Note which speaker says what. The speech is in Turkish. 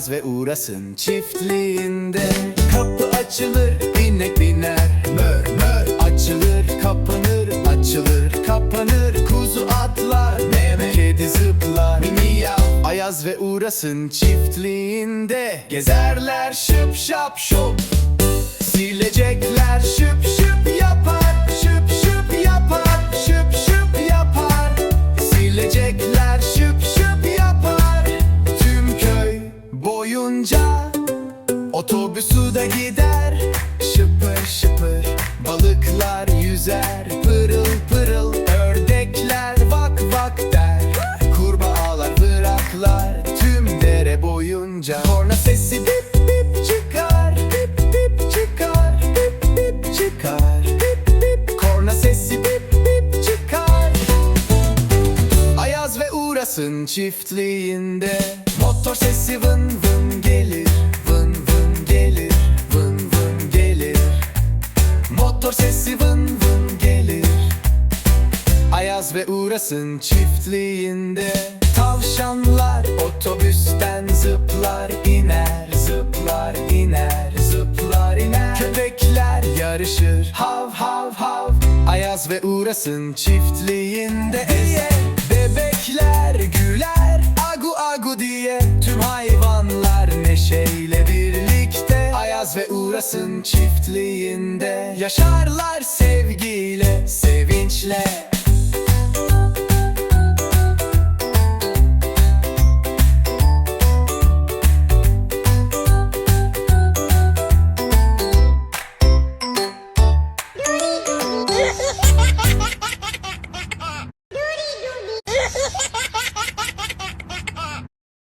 Speaker 1: Ayaz ve Uğras'ın çiftliğinde. Kapı açılır inek biner Mör mör. Açılır kapanır açılır kapanır. Kuzu atlar meme Kedi zıplar. Miyav. Ayaz ve Uğras'ın çiftliğinde. Gezerler şıp şap şop. Silecekler şıp şıp boyunca Otobüsü de gider. Şıpır şıpır Balıklar yüzer. Pırıl pırıl Ördekler vak vak der. Kurbağalar bıraklar Tüm dere boyunca. Korna sesi bip bip çıkar Bip bip çıkar Bip bip çıkar. Bip bip Korna sesi bip bip çıkar. Ayaz ve Uğras'ın çiftliğinde Motor sesi vın vın gelir Vın vın gelir Vın vın gelir. Motor sesi vın vın gelir. Ayaz ve Uğras'ın çiftliğinde Tavşanlar otobüsten zıplar iner Zıplar iner Zıplar iner. Köpekler yarışır Hav hav hav. Ayaz ve Uğras'ın çiftliğinde diye Yaşasın çiftliğinde Yaşarlar sevgiyle, sevinçle.